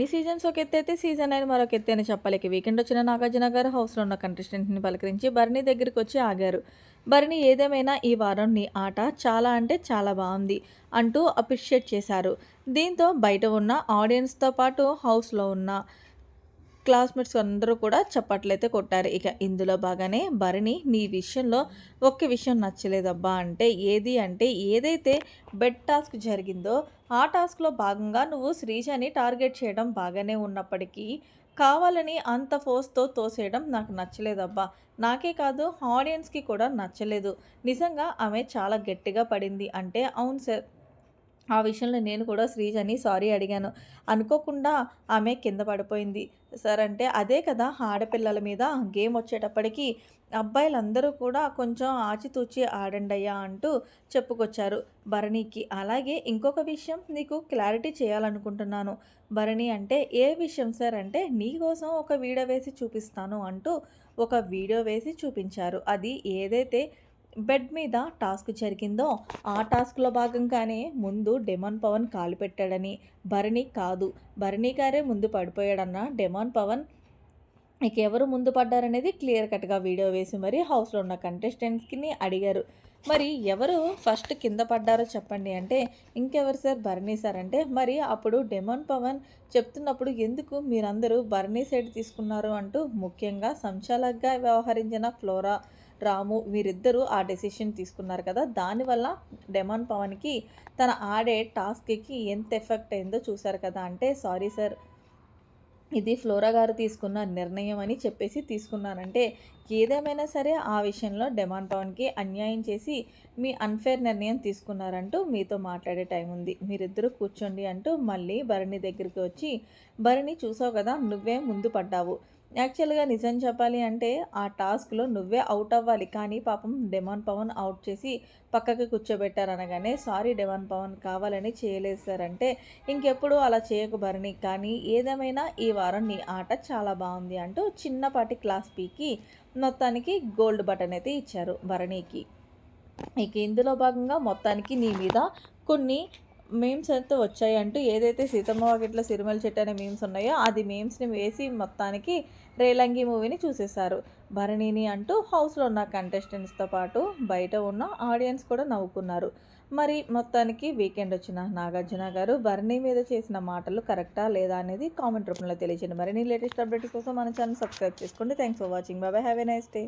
అన్ని సీజన్స్ ఒక ఎత్తు అయితే సీజన్ అయిన మరొక ఎత్తు అని చెప్పలేక వీకెండ్ వచ్చిన నాగార్జున గారు హౌస్లో ఉన్న కంటెస్టెంట్ని పలకరించి బర్నీ దగ్గరికి వచ్చి ఆగారు. బర్నీ ఏదేమైనా ఈ వారం నీ ఆట చాలా అంటే చాలా బాగుంది అంటూ అప్రిషియేట్ చేశారు. దీంతో బయట ఉన్న ఆడియన్స్తో పాటు హౌస్లో ఉన్న క్లాస్మేట్స్ అందరూ కూడా చప్పట్లయితే కొట్టారు. ఇక ఇందులో బాగానే భరణి నీ విషయంలో ఒక్క విషయం నచ్చలేదబ్బా అంటే ఏది అంటే ఏదైతే బెడ్ టాస్క్ జరిగిందో ఆ టాస్క్లో భాగంగా నువ్వు శ్రీజని టార్గెట్ చేయడం బాగానే ఉన్నప్పటికీ కావాలని అంత ఫోర్స్తో తోసేయడం నాకు నచ్చలేదబ్బా. నాకే కాదు ఆడియన్స్కి కూడా నచ్చలేదు. నిజంగా ఆమె చాలా గట్టిగా పడింది అంటే అవును సార్ ఆ విషయంలో నేను కూడా శ్రీజని సారీ అడిగాను. అనుకోకుండా ఆమె కింద పడిపోయింది. సార్ అంటే అదే కదా ఆడపిల్లల మీద గేమ్ వచ్చేటప్పటికి అబ్బాయిలందరూ కూడా కొంచెం ఆచితూచి ఆడండి అయ్యా అంటూ చెప్పుకొచ్చారు భరణికి. అలాగే ఇంకొక విషయం నీకు క్లారిటీ చేయాలనుకుంటున్నాను. భరణి అంటే ఏ విషయం సార్ అంటే నీకోసం ఒక వీడియో వేసి చూపిస్తాను అంటూ ఒక వీడియో వేసి చూపించారు. అది ఏదైతే బెడ్ మీద టాస్క్ జరిగిందో ఆ టాస్క్లో భాగంగానే ముందు డెమాన్ పవన్ కాలు పెట్టాడని భరణి కాదు. భరణి గారే ముందు పడిపోయాడన్న డెమాన్ పవన్ ఇక ఎవరు ముందు పడ్డారనేది క్లియర్ కట్గా వీడియో వేసి మరి హౌస్లో ఉన్న కంటెస్టెంట్స్కి అడిగారు. మరి ఎవరు ఫస్ట్ కింద పడ్డారో చెప్పండి అంటే ఇంకెవరు సార్? భరణి సార్ అంటే మరి అప్పుడు డెమాన్ పవన్ చెప్తున్నప్పుడు ఎందుకు మీరందరూ భరణి సైడ్ తీసుకున్నారు అంటూ ముఖ్యంగా సంచాలకగా వ్యవహరించిన ఫ్లోరా రాము వీరిద్దరూ ఆ డెసిషన్ తీసుకున్నారు కదా. దానివల్ల డెమాన్ పవన్కి తన ఆడే టాస్క్కి ఎంత ఎఫెక్ట్ అయిందో చూశారు కదా. అంటే సారీ సార్ ఇది ఫ్లోరా గారు తీసుకున్న నిర్ణయం అని చెప్పేసి తీసుకున్నానంటే ఏదేమైనా సరే ఆ విషయంలో డెమాన్ పవన్కి అన్యాయం చేసి మీ అన్ఫేర్ నిర్ణయం తీసుకున్నారంటూ మీతో మాట్లాడే టైం ఉంది. మీరిద్దరూ కూర్చోండి అంటూ మళ్ళీ భరణి దగ్గరికి వచ్చి భరణి చూసావు కదా నువ్వే ముందు పడ్డావు. యాక్చువల్గా నిజం చెప్పాలి అంటే ఆ టాస్క్లో నువ్వే అవుట్ అవ్వాలి. కానీ పాపం డెమాన్ పవన్ అవుట్ చేసి పక్కకి కూర్చోబెట్టారు అనగానే సారీ డెమాన్ పవన్ కావాలని చేయలేదు సార్ అంటే ఇంకెప్పుడు అలా చేయకు భరణి. కానీ ఏదేమైనా ఈ వారం నీ ఆట చాలా బాగుంది అంటూ చిన్నపాటి క్లాస్ పీకి మొత్తానికి గోల్డ్ బటన్ అయితే ఇచ్చారు భరణికి. ఇక ఇందులో భాగంగా మొత్తానికి నీ మీద కొన్ని మేమ్స్ అయితే వచ్చాయి అంటూ ఏదైతే సీతమ్మ వాకిట్లో సిరిమల చెట్టు అనే మేమ్స్ ఉన్నాయో అది మేమ్స్ని వేసి మొత్తానికి రేలంగి మూవీని చూసేశారు. భరణిని అంటూ హౌస్లో ఉన్న కంటెస్టెంట్స్తో పాటు బయట ఉన్న ఆడియన్స్ కూడా నవ్వుకున్నారు. మరి మొత్తానికి వీకెండ్ వచ్చిన నాగార్జున గారు భరణి మీద చేసిన మాటలు కరెక్టా లేదా అనేది కామెంట్ రూపంలో తెలియజేయండి. మరిన్ని లేటెస్ట్ అప్డేట్స్ కోసం మన ఛానల్ సబ్స్క్రైబ్ చేసుకోండి. థ్యాంక్స్ ఫర్ వాచింగ్ బాబాయ్ హ్యావ్ ఎ నైస్ డే